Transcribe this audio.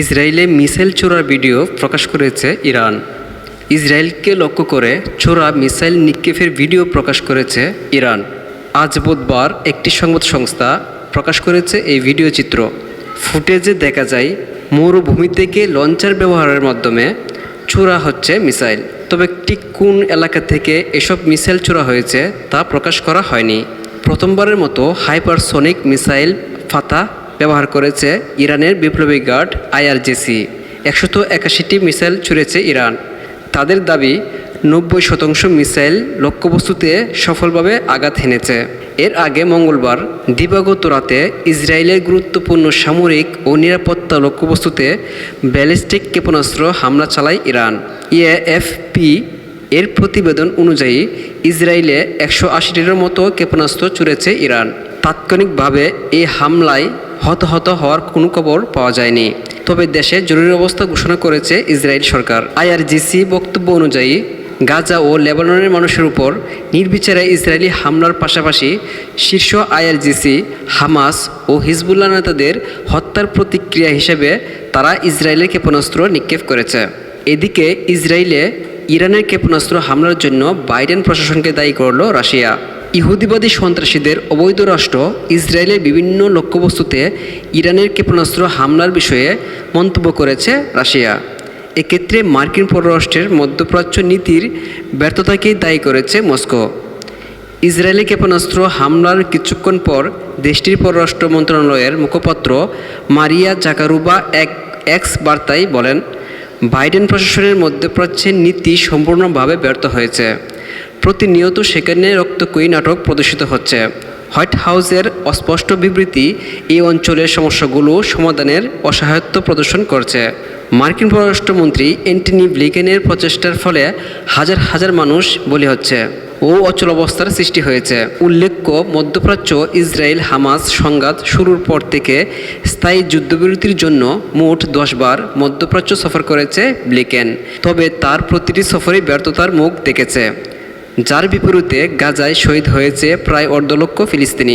ইসরায়েলে missile ছোড়ার video প্রকাশ করেছে Iran. ইসরায়েলকে লক্ষ্য করে ছোড়া মিসাইল নিক্ষেপের ভিডিও প্রকাশ করেছে ইরান। আজ বুধবার একটি সংবাদ সংস্থা প্রকাশ করেছে এই ভিডিও চিত্র। ফুটেজে দেখা যায়, মরুভূমি থেকে লঞ্চার ব্যবহারের মাধ্যমে ছোড়া হচ্ছে মিসাইল। তবে ঠিক কোন এলাকা থেকে এসব মিসাইল ছোড়া হয়েছে তা প্রকাশ করা হয়নি। প্রথমবারের মতো হাইপারসোনিক মিসাইল ফাতা ব্যবহার করেছে ইরানের বিপ্লবী গার্ড আইআরজিসি। একশত একাশিটি মিসাইল ছুড়েছে ইরান। তাদের দাবি, নব্বই শতাংশ মিসাইল লক্ষ্যবস্তুতে সফলভাবে আঘাত হেনেছে। এর আগে মঙ্গলবার, দিবাগত রাতে ইসরায়েলের গুরুত্বপূর্ণ সামরিক ও নিরাপত্তা লক্ষ্যবস্তুতে ব্যালিস্টিক ক্ষেপণাস্ত্র হামলা চালায় ইরান। ইএএফপি এর প্রতিবেদন অনুযায়ী, ইসরায়েলে একশো আশিটির মতো ক্ষেপণাস্ত্র ছুড়েছে ইরান। তাৎক্ষণিকভাবে এই হামলায় হতাহত হওয়ার কোনো খবর পাওয়া যায়নি। তবে দেশে জরুরি অবস্থা ঘোষণা করেছে ইসরায়েল সরকার। আইআরজিসি বক্তব্য অনুযায়ী, গাজা ও লেবাননের মানুষের উপর নির্বিচারে ইসরায়েলি হামলার পাশাপাশি শীর্ষ আইআরজিসি, হামাস ও হিজবুল্লাহ নেতাদের হত্যার প্রতিক্রিয়া হিসেবে তারা ইসরায়েলের ক্ষেপণাস্ত্র নিক্ষেপ করেছে। এদিকে ইসরায়েলে ইরানের ক্ষেপণাস্ত্র হামলার জন্য বাইডেন প্রশাসনকে দায়ী করল রাশিয়া। ইহুদিবাদী সন্ত্রাসীদের অবৈধ রাষ্ট্র ইসরায়েলের বিভিন্ন লক্ষ্যবস্তুতে ইরানের ক্ষেপণাস্ত্র হামলার বিষয়ে মন্তব্য করেছে রাশিয়া। এক্ষেত্রে মার্কিন পররাষ্ট্রের মধ্যপ্রাচ্য নীতির ব্যর্থতাকেই দায়ী করেছে মস্কো। ইসরায়েলি ক্ষেপণাস্ত্র হামলার কিছুক্ষণ পর দেশটির পররাষ্ট্র মন্ত্রণালয়ের মুখপাত্র মারিয়া জাকারুবা এক এক্স বার্তায় বলেন, বাইডেন প্রশাসনের মধ্যপ্রাচ্যের নীতি সম্পূর্ণভাবে ব্যর্থ হয়েছে। প্রতিনিয়ত সেখানে রক্তকয়ী নাটক প্রদর্শিত হচ্ছে। হোয়াইট হাউসের অস্পষ্ট বিবৃতি এই অঞ্চলের সমস্যাগুলো সমাধানের অসহায়ত্ব প্রদর্শন করছে। মার্কিন পররাষ্ট্রমন্ত্রী অ্যান্টনি ব্লিকেনের প্রচেষ্টার ফলে হাজার হাজার মানুষ বলি হচ্ছে ও অচল অবস্থার সৃষ্টি হয়েছে। উল্লেখ্য, মধ্যপ্রাচ্য ইসরায়েল হামাস সংঘাত শুরুর পর থেকে স্থায়ী যুদ্ধবিরতির জন্য মোট দশবার মধ্যপ্রাচ্য সফর করেছে ব্লিকেন। তবে তার প্রতিটি সফরে ব্যর্থতার মুখ দেখেছে। যার বিপরীতে গাজায় শহীদ হয়েছে প্রায় অর্ধলক্ষ ফিলিস্তিনি।